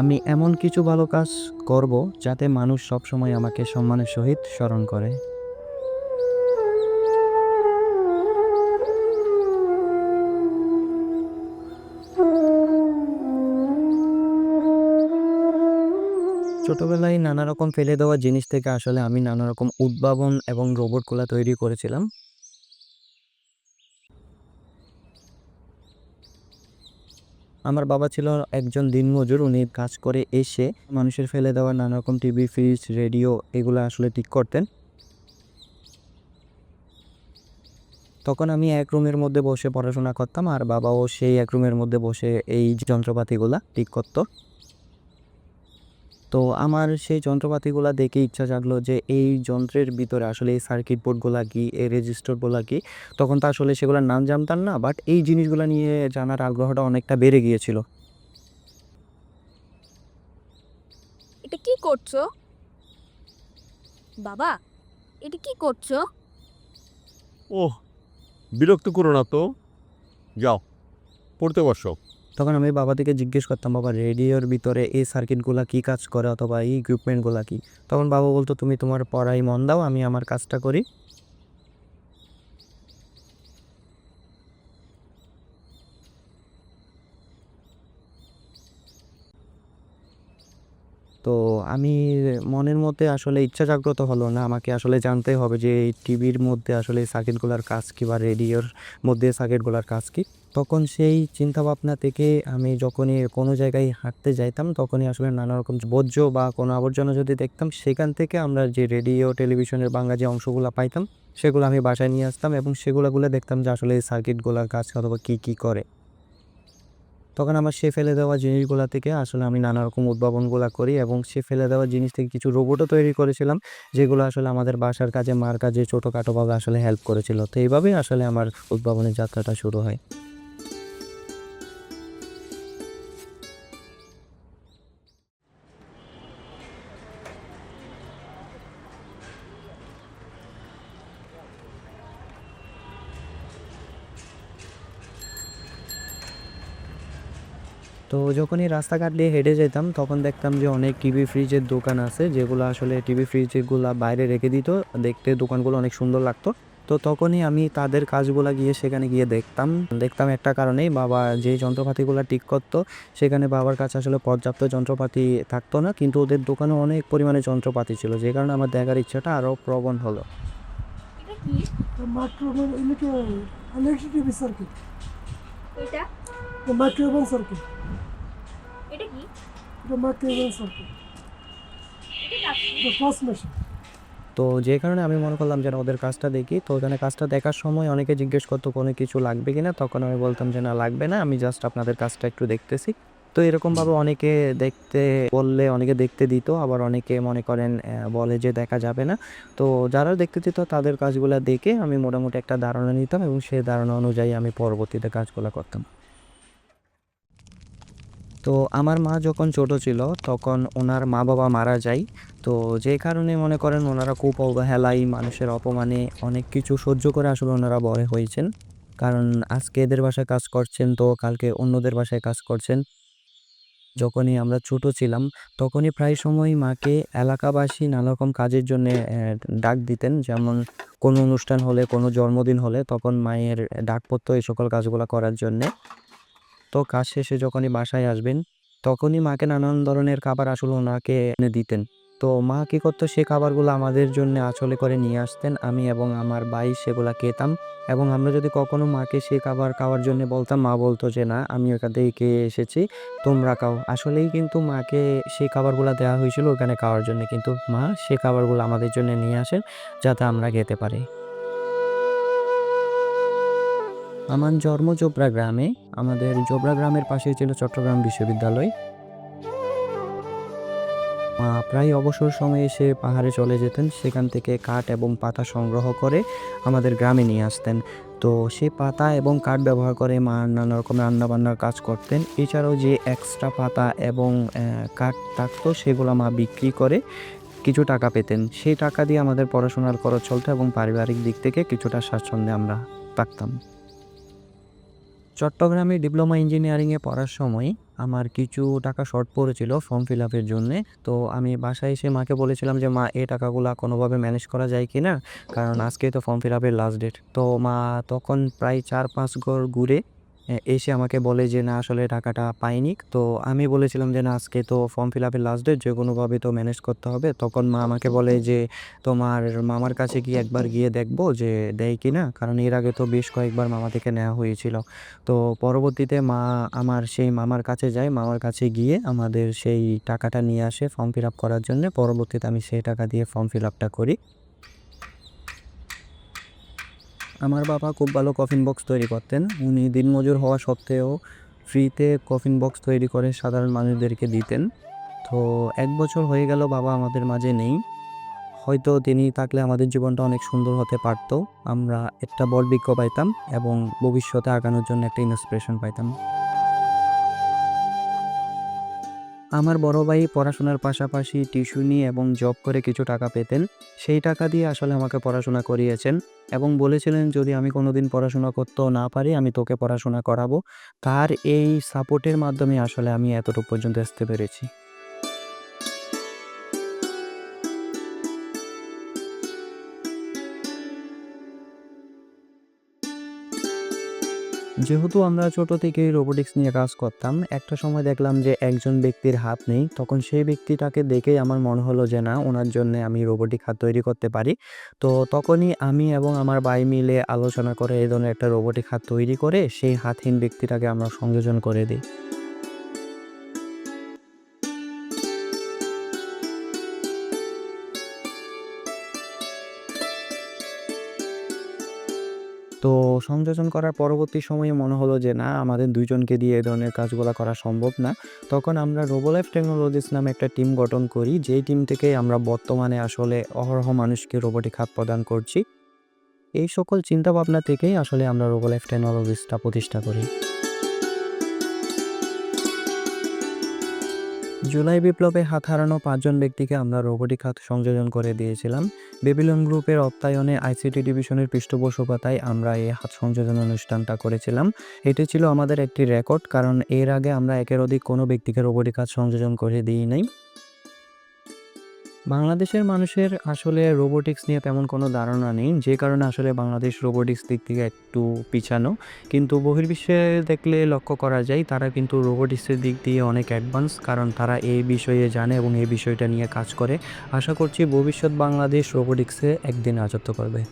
আমি এমন কিছু ভালো কাজ করব যাতে মানুষ সবসময় আমাকে সম্মানের সহিত স্মরণ করে। ছোটবেলায় নানা রকম ফেলে দেওয়া জিনিস থেকে আসলে আমি নানা রকম উদ্ভাবন এবং রোবটগুলা তৈরি করেছিলাম। আমার বাবা ছিল একজন দিনমজুর, উনি কাজ করে এসে মানুষের ফেলে দেওয়া নানা রকম টিভি ফ্রিজ রেডিও এগুলো আসলে ঠিক করতেন। তখন আমি এক রুমের মধ্যে বসে পড়াশোনা করতাম আর বাবাও সেই এক রুমের মধ্যে বসে এই যন্ত্রপাতিগুলা ঠিক করতো। তো আমার সেই যন্ত্রপাতিগুলো দেখে ইচ্ছা জাগলো যে এই যন্ত্রের ভিতরে আসলে এই সার্কিট বোর্ডগুলো কি এই রেজিস্টারগুলা কি? তখন তো আসলে সেগুলোর নাম জানতাম না বাট এই জিনিসগুলো নিয়ে জানার আগ্রহটা অনেকটা বেড়ে গিয়েছিল। এটা কি করছ? বাবা এটা কি করছ? ওহ বিরক্ত করো না তো। যাও পড়তে বসো। তখন আমি বাবা থেকে জিজ্ঞেস করতাম, বাবা, রেডিওর ভিতরে এই সার্কিটগুলা কি কাজ করে অথবা এই ইকুইপমেন্টগুলা কি? তখন বাবা বলতো, তুমি তোমার পড়াই মন দাও, আমি আমার কাজটা করি। তো আমি মনের মধ্যে আসলে ইচ্ছা জাগ্রত হলো না। আমাকে আসলে জানতে হবে যে এই টিভির মধ্যে আসলে সার্কিটগুলোর কাজ কী বা রেডিওর মধ্যে সার্কিটগুলোর কাজ কী। তখন সেই চিন্তাভাবনা থেকে আমি যখনই কোনো জায়গায় হাঁটতে যাইতাম, তখনই আসলে নানা রকম বর্জ্য বা কোনো আবর্জনা যদি দেখতাম, সেখান থেকে আমরা যে রেডিও, টেলিভিশনের বাংলা যে অংশগুলো পাইতাম, সেগুলো আমি বাসায় নিয়ে আসতাম এবং সেগুলোগুলো দেখতাম যে আসলে এই সার্কিটগুলোর কাজ অথবা কী কী করে। তখন আমার সে ফেলে দেওয়া জিনিসগুলো থেকে আসলে আমি নানা রকম উদ্ভাবনগুলো করি এবং সে ফেলে দেওয়া জিনিস থেকে কিছু রোবটও তৈরি করেছিলাম, যেগুলো আসলে আমাদের বাসার কাজে, মার কাজে ছোটোখাটোভাবে আসলে হেল্প করেছিল। তো এইভাবেই আসলে আমার উদ্ভাবনের যাত্রাটা শুরু হয়। তো যখনই রাস্তাঘাট দিয়ে হেঁটে যেতাম তখন দেখতাম যে অনেক টিভি ফ্রিজের দোকান আছে যেগুলো আসলে টিভি ফ্রিজগুলো বাইরে রেখে দিত দেখতে দোকানগুলো অনেক সুন্দর লাগতো। তো তখনই আমি তাদের কাজগুলো গিয়ে সেখানে গিয়ে দেখতাম। দেখতাম একটা কারণেই বাবা যে যন্ত্রপাতিগুলো ঠিক করতো সেখানে বাবার কাছে আসলে পর্যাপ্ত যন্ত্রপাতি থাকতো না কিন্তু ওদের দোকানে অনেক পরিমাণে যন্ত্রপাতি ছিল যে কারণে আমার দেখার ইচ্ছাটা আরও প্রবণ হলো। এটা কি? তো যে কারণে আমি মনে করলাম যেন ওদের কাজটা দেখি। তো ওখানে কাজটা দেখার সময় অনেকে জিজ্ঞেস করতো, কোনো কিছু লাগবে কিনা? তখন আমি বলতাম যে, না, লাগবে না। আমি জাস্ট আপনাদের কাজটা একটু দেখতেছি। তো এরকমভাবে অনেকে দেখতে বললে, অনেকে দেখতে দিত। আবার অনেকে মনে করেন বলে যে, দেখা যাবে না। তো যারা দেখতে দিত, তাদের কাজগুলো দেখে আমি মোটামুটি একটা ধারণা নিতাম এবং সেই ধারণা অনুযায়ী আমি পরবর্তীতে কাজগুলো করতাম। তো আমার মা যখন ছোট ছিল, তখন ওনার মা বাবা মারা যায়। তো যে কারণে মনে করেন ওনারা খুব অবহেলাই, মানুষের অপমানে অনেক কিছু সহ্য করে আসলে ওনারা বড় হয়েছেন। কারণ আজকে এদের বাসায় কাজ করছেন তো কালকে অন্যদের বাসায় কাজ করছেন। যখনই আমরা ছোট ছিলাম, তখনই প্রায় সময় মাকে এলাকাবাসী নানা রকম কাজের জন্য ডাক দিতেন। যেমন কোনো অনুষ্ঠান হলে, কোনো জন্মদিন হলে তখন মায়ের ডাক পড়তো এই সকল কাজগুলো করার জন্যে। তো কাজ শেষে যখনই বাসায় আসবেন, তখনই মাকে নানান ধরনের খাবার আসলে ওনাকে এনে দিতেন। তো মা কী করতো, সে খাবারগুলো আমাদের জন্য আঁচলে করে নিয়ে আসতেন। আমি এবং আমার ভাই সেগুলা খেতাম এবং আমরা যদি কখনো মাকে সে খাবার খাওয়ার জন্য বলতাম, মা বলতো যে, না, আমি ওখান থেকে খেয়ে এসেছি, তোমরা খাও। আসলেই কিন্তু মাকে সেই খাবারগুলো দেওয়া হয়েছিল ওখানে খাওয়ার জন্য। কিন্তু মা সে খাবারগুলো আমাদের জন্য নিয়ে আসেন যাতে আমরা খেতে পারি। আমার জন্ম জোবরা গ্রামে, আমাদের জোবরা গ্রামের পাশেই ছিল চট্টগ্রাম বিশ্ববিদ্যালয়। মা প্রায় অবসর সময়ে এসে পাহাড়ে চলে যেতেন, সেখান থেকে কাঠ এবং পাতা সংগ্রহ করে আমাদের গ্রামে নিয়ে আসতেন। তো সেই পাতা এবং কাঠ ব্যবহার করে মা নানা রকম রান্নাবান্নার কাজ করতেন। এছাড়াও যে এক্সট্রা পাতা এবং কাঠ থাকতো, সেগুলো মা বিক্রি করে কিছু টাকা পেতেন। সেই টাকা দিয়ে আমাদের পড়াশোনার খরচ চলতো এবং পারিবারিক দিক থেকে কিছুটা স্বাচ্ছন্দ্যে আমরা থাকতাম। চট্টগ্রামে ডিপ্লোমা ইঞ্জিনিয়ারিংয়ে পড়ার সময় আমার কিছু টাকা শর্ট পড়েছিল ফর্ম ফিল আপের জন্যে। তো আমি বাসায় এসে মাকে বলেছিলাম যে, মা এ টাকাগুলো কোনোভাবে ম্যানেজ করা যায় কি না? কারণ আজকে তো ফর্ম ফিল আপের লাস্ট ডেট। তো মা তখন প্রায় চার পাঁচ ঘর ঘুরে এসে আমাকে বলে যে না আসলে টাকাটা পাইনি। তো আমি বলেছিলাম যে না আজকে তো ফর্ম ফিল আপের লাস্ট ডেট যে কোনোভাবে তো ম্যানেজ করতে হবে। তখন মা আমাকে বলে যে তোমার মামার কাছে গিয়ে একবার গিয়ে দেখব যে দেয় কি না? কারণ এর আগে তো বেশ কয়েকবার মামা থেকে নেওয়া হয়েছিল। তো পরবর্তীতে মা আমার সেই মামার কাছে যায়। মামার কাছে গিয়ে আমাদের সেই টাকাটা নিয়ে আসে ফর্ম ফিল আপ করার জন্য। পরবর্তীতে আমি সেই টাকা দিয়ে ফর্ম ফিল আপটা করি। আমার বাবা খুব ভালো কফিন বক্স তৈরি করতেন। উনি দিনমজুর হওয়া সত্ত্বেও ফ্রিতে কফিন বক্স তৈরি করে সাধারণ মানুষদেরকে দিতেন। তো এক বছর হয়ে গেল বাবা আমাদের মাঝে নেই। হয়তো তিনি থাকলে আমাদের জীবনটা অনেক সুন্দর হতে পারতো। আমরা একটা বড় বিজ্ঞ পাইতাম এবং ভবিষ্যতে আগানোর জন্য একটা ইন্সপিরেশন পাইতাম। আমার বড় ভাই পড়াশোনার পাশাপাশি টিউশনি এবং জব করে কিছু টাকা পেতেন, সেই টাকা দিয়ে আসলে আমাকে পড়াশোনা করিয়েছেন এবং বলেছিলেন, যদি আমি কোনোদিন পড়াশোনা করতেও না পারি, আমি তোকে পড়াশোনা করাবো। তার এই সাপোর্টের মাধ্যমে আসলে আমি এতটুকু পর্যন্ত আসতে পেরেছি। যেহেতু আমরা ছোট থেকে রোবোটিক্স নিয়ে কাজ করতাম, একটা সময় দেখলাম যে একজন ব্যক্তির হাত নেই, তখন সেই ব্যক্তিটাকে দেখেই আমার মনে হলো যে না, ওনার জন্য আমি রোবোটিক হাত তৈরি করতে পারি। তো তখনই আমি এবং আমার ভাই মিলে আলোচনা করে এই ধরনের একটা রোবোটিক হাত তৈরি করে, সেই হাতহীন ব্যক্তিটাকে আমরা সংযোজন করে দিই। তো সংযোজন করার পরবর্তী সময়ে মনে হলো যে, না, আমাদের দুইজনকে দিয়ে এ ধরনের কাজগুলো করা সম্ভব না। তখন আমরা রোবোলাইফ টেকনোলজিস নামে একটা টিম গঠন করি, যেই টিম থেকে আমরা বর্তমানে আসলে অহরহ মানুষকে রোবোটিক হাত প্রদান করছি। এই সকল চিন্তাভাবনা থেকেই আসলে আমরা রোবোলাইফ টেকনোলজিসটা প্রতিষ্ঠা করি। জুলাই বিপ্লবে হাত হারানো পাঁচজন ব্যক্তিকে আমরা রোবোটিক হাত সংযোজন করে দিয়েছিলাম। বেবিলন গ্রুপের অত্যায়নে আইসিটি ডিভিশনের পৃষ্ঠপোষকতায় আমরা এই হাত সংযোজন অনুষ্ঠানটা করেছিলাম। এটি ছিল আমাদের একটি রেকর্ড, কারণ এর আগে আমরা একের অধিক কোনো ব্যক্তিকে রোবোটিক হাত সংযোজন করে দিই নাই। বাংলাদেশের মানুষের আসলে রোবোটিক্স নিয়ে তেমন কোনো ধারণা নেই। যে কারণে আসলে বাংলাদেশ রোবোটিক্স দিক থেকে একটু পিছানো। কিন্তু বহির্বিশ্বে দেখলে লক্ষ্য করা যায়, তারা কিন্তু রোবোটিক্সের দিক দিয়ে অনেক অ্যাডভান্স কারণ তারা এই বিষয়ে জানে এবং এই বিষয়টা নিয়ে কাজ করে। আশা করছি ভবিষ্যৎ বাংলাদেশ রোবোটিক্সে একদিন রাজত্ব করবে।